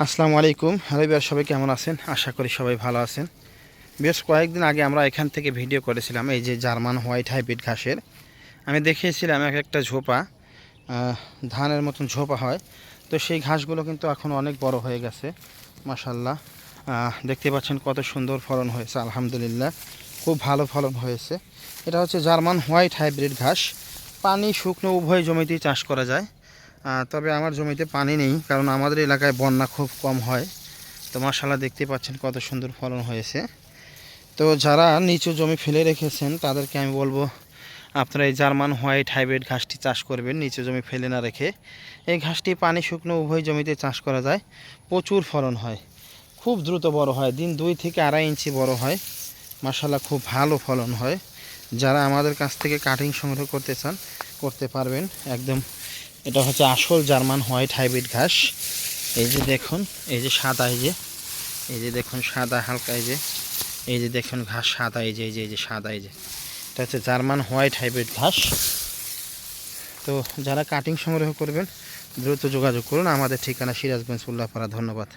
আসসালামু আলাইকুম। হ্যালো বিয়ার সবাই কেমন আছেন? আশা করি সবাই ভালো আছেন। বেশ কয়েকদিন আগে আমরা এখান থেকে ভিডিও করেছিলাম এই যে জার্মান হোয়াইট হাইব্রিড ঘাসের। আমি দেখিয়েছিলাম এক একটা ঝোপা ধানের মতন ঝোপা হয়। তো সেই ঘাসগুলো কিন্তু এখন অনেক বড় হয়ে গেছে মাসাল্লাহ দেখতে পাচ্ছেন কত সুন্দর ফলন হয়েছে, আলহামদুলিল্লাহ। খুব ভালো ফলন হয়েছে। এটা হচ্ছে জার্মান হোয়াইট হাইব্রিড ঘাস। পানি, শুকনো, উভয় জমিতেই চাষ করা যায়। তবে আমার জমিতে পানি নেই, কারণ আমাদের এলাকায় বন্যা খুব কম হয়। তো মাসাল্লাহ দেখতে পাচ্ছেন কত সুন্দর ফলন হয়েছে। তো যারা নিচু জমি ফেলে রেখেছেন, তাদেরকে আমি বলব, আপনারা এই জার্মান হোয়াইট হাইব্রিড ঘাসটি চাষ করবেন, নিচু জমি ফেলে না রেখে। এই ঘাসটি পানি শুকনো উভয় জমিতে চাষ করা যায়, প্রচুর ফলন হয়। খুব দ্রুত বড় হয়, দিন দুই থেকে আড়াই ইঞ্চি বড় হয়। মাসাল্লাহ খুব ভালো ফলন হয়। যারা আমাদের কাছ থেকে কাটিং সংগ্রহ করতে চান, করতে পারবেন, একদম এটা হচ্ছে আসল জার্মান হোয়াইট হাইব্রিড ঘাস। এই যে দেখুন, এই যে সাদা, এই যে এই যে দেখুন সাদা, হালকা, এই যে এই যে দেখুন ঘাস সাদা, এই যে এই যে এই যে সাদা, এই যে। এটা হচ্ছে জার্মান হোয়াইট হাইব্রিড ঘাস। তো যারা কাটিং সংগ্রহ করবেন, দ্রুত যোগাযোগ করুন। আমাদের ঠিকানা সিরাজগঞ্জ, উল্লাপাড়া, ধন্যবাদ।